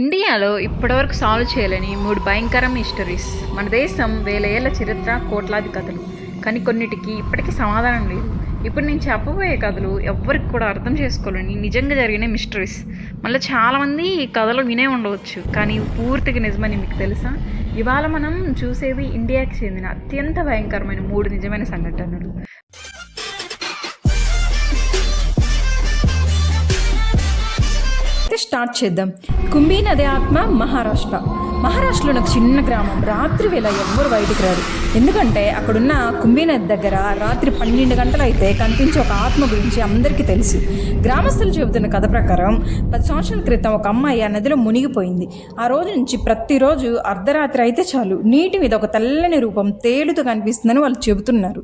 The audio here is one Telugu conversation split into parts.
ఇండియాలో ఇప్పటివరకు సాల్వ్ చేయలేని మూడు భయంకర మిస్టరీస్ మన దేశం వేల ఏళ్ళ చరిత్ర కోట్లాది కథలు. కానీ కొన్నిటికి ఇప్పటికీ సమాధానం లేదు. ఇప్పుడు నేను చెప్పబోయే కథలు ఎవ్వరికి కూడా అర్థం చేసుకోలేని నిజంగా జరిగిన మిస్టరీస్ మళ్ళీ చాలామంది ఈ కథలు వినే ఉండవచ్చు కానీ పూర్తిగా నిజమని మీకు తెలుసా? ఇవాళ మనం చూసేది ఇండియాకి చెందిన అత్యంత భయంకరమైన మూడు నిజమైన సంఘటనలు. అయితే స్టార్ట్ చేద్దాం. కుంభీ నది ఆత్మ మహారాష్ట్ర. మహారాష్ట్రలో ఒక చిన్న గ్రామం. రాత్రి వేళ ఎవ్వరు బయటికి రారు. ఎందుకంటే అక్కడున్న కుంభీ నది దగ్గర రాత్రి పన్నెండు గంటలు అయితే కనిపించే ఒక ఆత్మ గురించి అందరికీ తెలుసు. గ్రామస్తులు చెబుతున్న కథ ప్రకారం పది సంవత్సరాల క్రితం ఒక అమ్మాయి ఆ నదిలో మునిగిపోయింది. ఆ రోజు నుంచి ప్రతిరోజు అర్ధరాత్రి అయితే చాలు. నీటి మీద ఒక తెల్లని రూపం తేలుతూ కనిపిస్తుందని వాళ్ళు చెబుతున్నారు.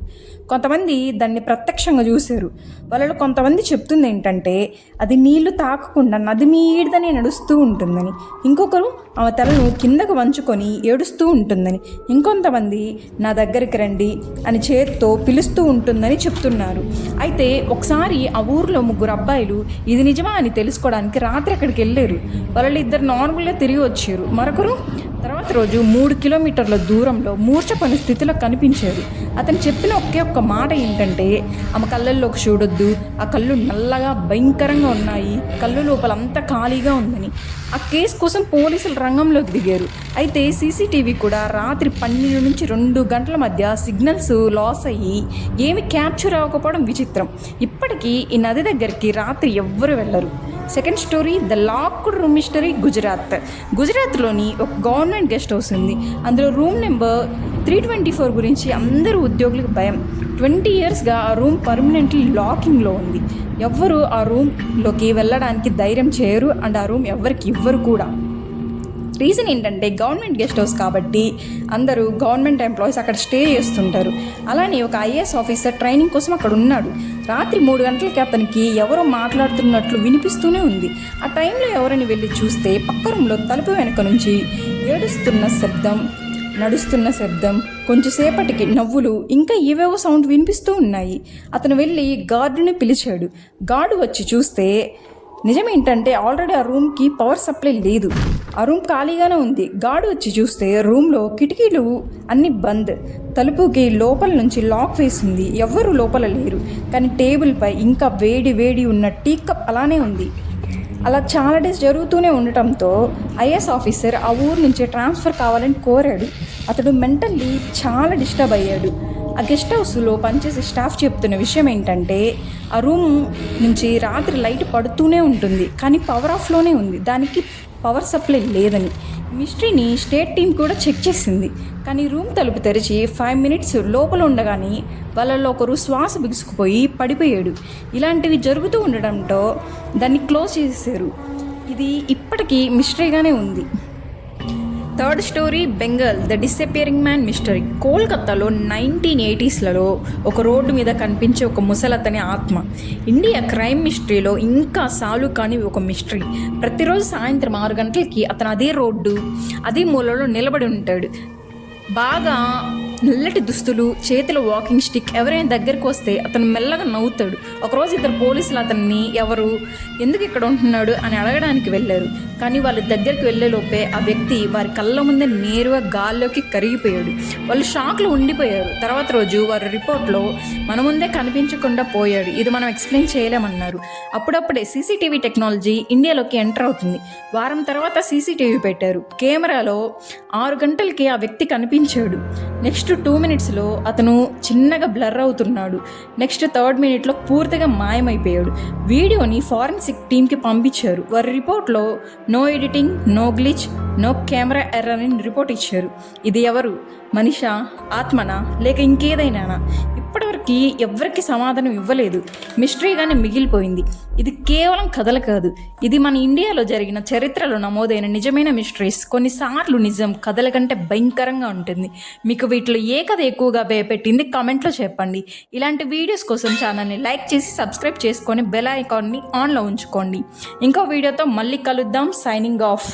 కొంతమంది దాన్ని ప్రత్యక్షంగా చూశారు. వాళ్ళలో కొంతమంది చెప్తుంది ఏంటంటే అది నీళ్ళు తాకకుండా నది మీదనే నడుస్తూ ఉంటుందని. ఇంకొకరు ఆమె తలను కిందకు వంచుకొని ఏడుస్తూ ఉంటుందని. ఇంకొంతమంది నా దగ్గరికి రండి అని చేత్తో పిలుస్తూ ఉంటుందని చెప్తున్నారు. అయితే ఒకసారి ఆ ఊర్లో ముగ్గురు అబ్బాయిలు ఇది నిజమా? అని తెలుసుకోవడానికి రాత్రి అక్కడికి వెళ్ళారు. వాళ్ళు ఇద్దరు నార్మల్గా తిరిగి వచ్చారు. మరొకరు తర్వాత రోజు మూడు కిలోమీటర్ల దూరంలో మూర్ఛపని స్థితిలో కనిపించాడు అతను చెప్పిన ఒకే ఒక్క మాట ఏంటంటే ఆమె కళ్ళల్లోకి చూడొద్దు. ఆ కళ్ళు నల్లగా భయంకరంగా ఉన్నాయి. కళ్ళు లోపల అంతా ఖాళీగా ఉందని. ఆ కేసు కోసం పోలీసులు రంగంలోకి దిగారు. అయితే సీసీటీవీ కూడా రాత్రి పన్నెండు నుంచి రెండు గంటల మధ్య సిగ్నల్స్ లాస్ అయ్యి ఏమి క్యాప్చర్ అవ్వకపోవడం విచిత్రం. ఇప్పటికీ ఈ నది దగ్గరికి రాత్రి ఎవ్వరు వెళ్ళరు. Second story the locked room mystery Gujarat. గుజరాత్లోని ఒక గవర్నమెంట్ గెస్ట్ హౌస్ ఉంది. అందులో room number three twenty four గురించి అందరూ ఉద్యోగులకు భయం. ట్వంటీ ఇయర్స్గా ఆ రూమ్ పర్మనెంట్లీ లాకింగ్లో ఉంది. ఎవ్వరు ఆ రూమ్లోకి వెళ్ళడానికి ధైర్యం చేయరు అండ్ ఆ రూమ్ ఎవరికి ఇవ్వరు కూడా. రీజన్ ఏంటంటే గవర్నమెంట్ గెస్ట్ హౌస్ కాబట్టి అందరూ గవర్నమెంట్ ఎంప్లాయీస్ అక్కడ స్టే చేస్తుంటారు. అలానే ఒక ఐఏఎస్ ఆఫీసర్ ట్రైనింగ్ కోసం అక్కడ ఉన్నాడు. రాత్రి మూడు గంటలకి అతనికి ఎవరో మాట్లాడుతున్నట్లు వినిపిస్తూనే ఉంది. ఆ టైంలో ఎవరని వెళ్ళి చూస్తే పక్క రూమ్లో తలుపు వెనుక నుంచి ఏడుస్తున్న శబ్దం నడుస్తున్న శబ్దం కొంచెంసేపటికి నవ్వులు ఇంకా ఏవేవో సౌండ్ వినిపిస్తూ ఉన్నాయి. అతను వెళ్ళి గార్డుని పిలిచాడు. గార్డు వచ్చి చూస్తే నిజమేంటంటే ఆల్రెడీ ఆ రూమ్కి పవర్ సప్లై లేదు. ఆ రూమ్ ఖాళీగానే ఉంది. గాడు వచ్చి చూస్తే రూమ్లో కిటికీలు అన్ని బంద్. తలుపుకి లోపల నుంచి లాక్ వేసింది. ఎవ్వరూ లోపల లేరు. కానీ టేబుల్పై ఇంకా వేడి వేడి ఉన్న టీ కప్ అలానే ఉంది. అలా చాలా డేస్ జరుగుతూనే ఉండటంతో ఐఎస్ ఆఫీసర్ ఆ ఊరు నుంచి ట్రాన్స్ఫర్ కావాలని కోరాడు. అతడు మెంటల్లీ చాలా డిస్టర్బ్ అయ్యాడు. ఆ గెస్ట్ హౌస్లో పనిచేసే స్టాఫ్ చెప్తున్న విషయం ఏంటంటే ఆ రూమ్ నుంచి రాత్రి లైట్ పడుతూనే ఉంటుంది కానీ పవర్ ఆఫ్లోనే ఉంది. దానికి పవర్ సప్లై లేదని. మిస్టరీని స్టేట్ టీం కూడా చెక్ చేసింది. కానీ రూమ్ తలుపు తెరిచి ఫైవ్ మినిట్స్ లోపల ఉండగానే వాళ్ళలో ఒకరు శ్వాస బిగుసుకుపోయి పడిపోయాడు. ఇలాంటివి జరుగుతూ ఉండడంతో దాన్ని క్లోజ్ చేసేసారు ఇది ఇప్పటికీ మిస్టరీగానే ఉంది. Third story Bengal the disappearing man mystery. కోల్కతాలో నైన్టీన్ ఎయిటీస్లలో ఒక రోడ్డు మీద కనిపించే ఒక ముసలతని ఆత్మ. ఇండియా క్రైమ్ మిస్టరీలో ఇంకా సాలు కాని ఒక మిస్టరీ. ప్రతిరోజు సాయంత్రం ఆరు గంటలకి అతను అదే రోడ్డు అదే మూలలో నిలబడి ఉంటాడు. బాగా నల్లటి దుస్తులు చేతిలో వాకింగ్ స్టిక్ ఎవరైనా దగ్గరికి వస్తే అతను మెల్లగా నవ్వుతాడు. ఒకరోజు ఇద్దరు పోలీసులు అతన్ని ఎవరు ఎందుకు ఇక్కడ ఉంటున్నాడు అని అడగడానికి వెళ్ళారు. కానీ వాళ్ళ దగ్గరికి వెళ్ళేలోపే ఆ వ్యక్తి వారి కళ్ళ ముందే నేరుగా గాల్లోకి కరిగిపోయాడు. వాళ్ళు షాక్లో ఉండిపోయారు. తర్వాత రోజు వారి రిపోర్ట్లో మన ముందే కనిపించకుండా పోయాడు. ఇది మనం ఎక్స్ప్లెయిన్ చేయలేమన్నారు. అప్పుడప్పుడే సీసీటీవీ టెక్నాలజీ ఇండియాలోకి ఎంటర్ అవుతుంది. వారం తర్వాత సీసీటీవీ పెట్టారు. కెమెరాలో ఆరు గంటలకి ఆ వ్యక్తి కనిపించాడు. నెక్స్ట్ టూ మినిట్స్లో అతను చిన్నగా బ్లర్ అవుతున్నాడు. నెక్స్ట్ థర్డ్ మినిట్లో పూర్తిగా మాయమైపోయాడు. వీడియోని ఫారెన్సిక్ టీంకి పంపించారు. వారి రిపోర్ట్లో no editing no glitch no camera error అని రిపోర్ట్ ఇచ్చారు. ఇది ఎవరు? మనిషా? ఆత్మనా? లేక ఇంకేదైనా ఇప్పటివరకు ఎవ్వరికి సమాధానం ఇవ్వలేదు. మిస్టరీగానే మిగిలిపోయింది. ఇది కేవలం కథలు కాదు. ఇది మన ఇండియాలో జరిగిన చరిత్రలో నమోదైన నిజమైన మిస్టరీస్. కొన్నిసార్లు నిజం కథల కంటే భయంకరంగా ఉంటుంది. మీకు వీటిలో ఏ కథ ఎక్కువగా భయపెట్టింది కామెంట్లో చెప్పండి. ఇలాంటి వీడియోస్ కోసం ఛానల్ని లైక్ చేసి సబ్స్క్రైబ్ చేసుకొని బెల్ ఐకాన్ని ఆన్లో ఉంచుకోండి. ఇంకో వీడియోతో మళ్ళీ కలుద్దాం. Signing off.